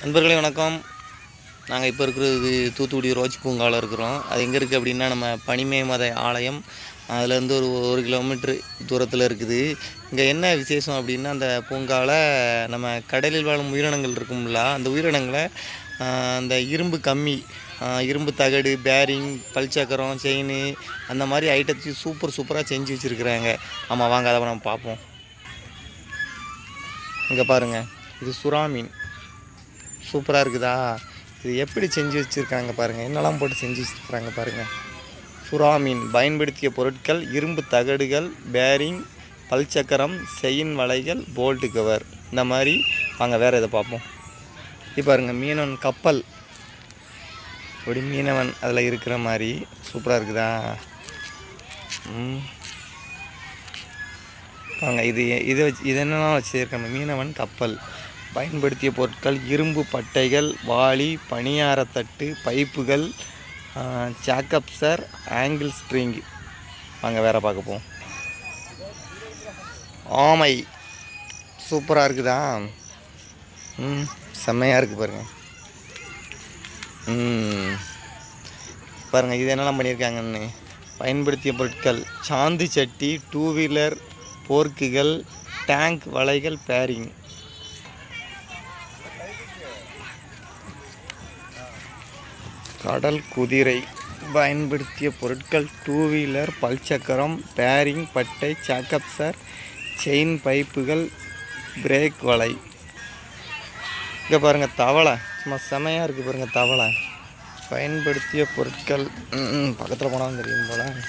நண்பர்களே வணக்கம். நாங்கள் இப்போ இருக்கிறது தூத்துக்குடி ரோஜ் பூங்காவில் இருக்கிறோம். அது எங்கே இருக்குது அப்படின்னா நம்ம பனிமே மத ஆலயம். அதுலேருந்து ஒரு ஒரு கிலோமீட்ரு தூரத்தில் இருக்குது. இங்கே என்ன விசேஷம் அப்படின்னா அந்த பூங்காவில் நம்ம கடலில் வாழும் உயிரினங்கள் இருக்கும்ல அந்த உயிரினங்களை அந்த இரும்பு கம்மி இரும்பு தகடு பேரிங் பல்சக்கரம் செயின் அந்த மாதிரி ஐட்டத்தையும் சூப்பர் சூப்பராக செஞ்சு வச்சுருக்குறாங்க. ஆமாம் வாங்க அதை நம்ம பார்ப்போம். இங்கே பாருங்கள் இது சுறா மீன் சூப்பராக இருக்குதா? இது எப்படி செஞ்சு வச்சுருக்காங்க பாருங்கள் என்னெல்லாம் போட்டு செஞ்சு வச்சுருக்காங்க பாருங்கள் சுறா மீன் பயன்படுத்திய பொருட்கள் இரும்பு தகடுகள் பேரிங் பல்சக்கரம் செயின் வலைகள் போல்ட்டு கவர் இந்த மாதிரி வாங்க வேறு இதை பார்ப்போம். இப்போ பாருங்க மீனவன் கப்பல். இப்படி மீனவன் அதில் இருக்கிற மாதிரி சூப்பராக இருக்குதா? ம். வாங்க இது இதை வச்சு இது என்னெல்லாம் வச்சுருக்காங்க? மீனவன் கப்பல். பயன்படுத்திய பொருட்கள் இரும்பு பட்டைகள் வாளி பணியாரத்தட்டு பைப்புகள் சாக்கப்சர் ஆங்கிள் ஸ்ப்ரிங் வாங்க வேறு பார்க்க போவோம் ஆமை. சூப்பராக இருக்குதா? ம் செம்மையாக இருக்குது பாருங்கள் பாருங்கள் இது என்னெல்லாம் பண்ணியிருக்காங்கன்னு. பயன்படுத்திய பொருட்கள். சாந்து சட்டி டூ வீலர் போர்க்குகள் டேங்க் வலைகள் பேரிங் கடல் குதிரை பயன்படுத்திய பொருட்கள் டூ வீலர் பல்சக்கரம் பேரிங் பட்டை சாக்கப்சர் செயின் பைப்புகள் பிரேக் வலை. இங்கே பாருங்கள் தவளை. சும்மா செமையாக இருக்குது பாருங்கள் தவளை. பயன்படுத்திய பொருட்கள் பக்கத்தில் போனால் தெரியும் போல்.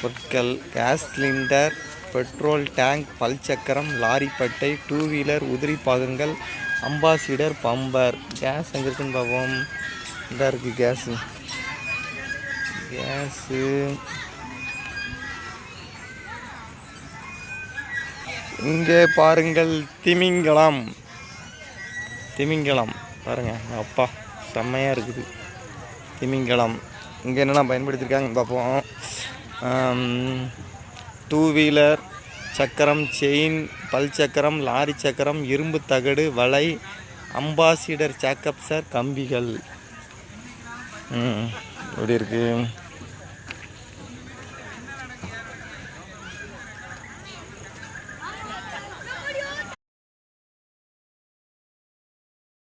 பொருட்கள் கேஸ் சிலிண்டர் பெட்ரோல் டேங்க் பல்சக்கரம் லாரி பட்டை டூ வீலர் உதிரி பாகங்கள் அம்பாசிடர் பம்பர் கேஸ் எங்கே இருக்குன்னு பார்ப்போம். இதாக இருக்குது கேஸு. கேஸு. இங்கே பாருங்கள் திமிங்கலம். திமிங்கலம். எங்கள் அப்பா செம்மையாக இருக்குது. திமிங்கலம். இங்கே என்னென்ன பயன்படுத்தியிருக்காங்க பார்ப்போம். டூ வீலர் சக்கரம் செயின் பல் சக்கரம் லாரி சக்கரம் இரும்பு தகடு வலை அம்பாசிடர் சாக்கப்சர் கம்பிகள். எப்படி இருக்குது